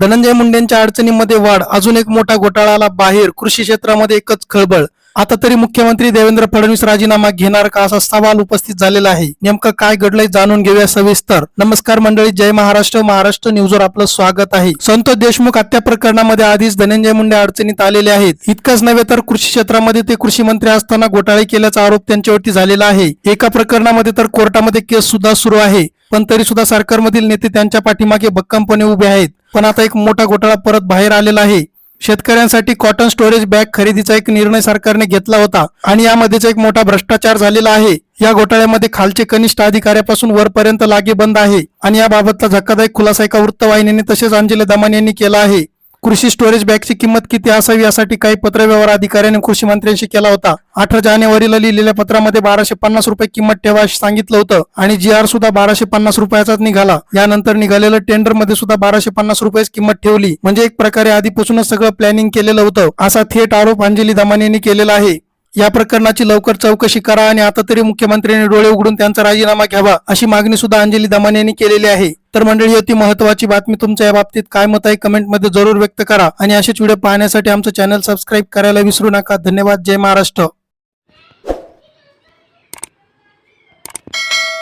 धनंजय मुंडेंच्या अडचणींमध्ये वाढ. अजून एक मोठा घोटाळाला बाहेर. कृषी क्षेत्रामध्ये एकच खळबळ. आता तरी मुख्यमंत्री देवेंद्र फडणवीस राजीनामा घेणार का असा सवाल उपस्थित झालेला आहे? नेमकं काय घडलंय जाणून घेऊया सविस्तर. नमस्कार मंडळी जय महाराष्ट्र. महाराष्ट्र न्यूजवर आपलं स्वागत आहे. संतोष देशमुख हत्या प्रकरणामध्ये आधीच धनंजय मुंडे अडचणीत आलेले आहेत. इतकंच नव्हे तर कृषी क्षेत्रामध्ये ते कृषी मंत्री असताना घोटाळे केल्याचा आरोप त्यांच्यावरती झालेला आहे. एका प्रकरणामध्ये तर कोर्टामध्ये केस सुद्धा सुरू आहे. पण तरी सुद्धा सरकारमधील नेते त्यांच्या पाठीमागे भक्कमपणे उभे आहेत. पण आता एक मोठा घोटाळा परत बाहेर आलेला आहे. शेतकऱ्यांसाठी कॉटन स्टोरेज बॅग खरेदीचा एक निर्णय सरकारने घेतला होता आणि यामध्येच एक मोठा भ्रष्टाचार झालेला आहे. या घोटाळ्यामध्ये खालचे कनिष्ठ अधिकाऱ्यापासून वरपर्यंत लागे बंद आहे आणि याबाबतचा धक्कादायक खुलासा एका वृत्तवाहिनीने तसेच अंजली दमान यांनी केला आहे. कृषी स्टोरेज बॅगची किंमत किती असावी यासाठी काही पत्रव्यवहार अधिकाऱ्याने कृषी मंत्र्यांशी केला होता. अठरा जानेवारीला लिहिलेल्या पत्रामध्ये बाराशे पन्नास रुपये किंमत ठेवा सांगितलं होतं आणि जी आर सुद्धा बाराशे पन्नास रुपयाचाच निघाला. यानंतर निघालेलं टेंडरमध्ये सुद्धा बाराशे पन्नास रुपयेच किंमत ठेवली. म्हणजे एक प्रकारे आधीपासूनच सगळं प्लॅनिंग केलेलं होतं. असा थेट आरोप अंजली दमान यांनी केलेला आहे. या प्रकरणाची लवकर चौकशी करा आणि आता तरी मुख्यमंत्र्यांनी डोळे उघडून त्यांचा राजीनामा घ्यावा अशी मागणी सुद्धा अंजली दमाने यांनी केलेली आहे. तर मंडळी होती महत्वाची बातमी तुमच्या या बाबतीत काय मत आहे कमेंटमध्ये जरूर व्यक्त करा आणि असेच व्हिडिओ पाहण्यासाठी आमचं चॅनल सबस्क्राईब करायला विसरू नका. धन्यवाद. जय महाराष्ट्र.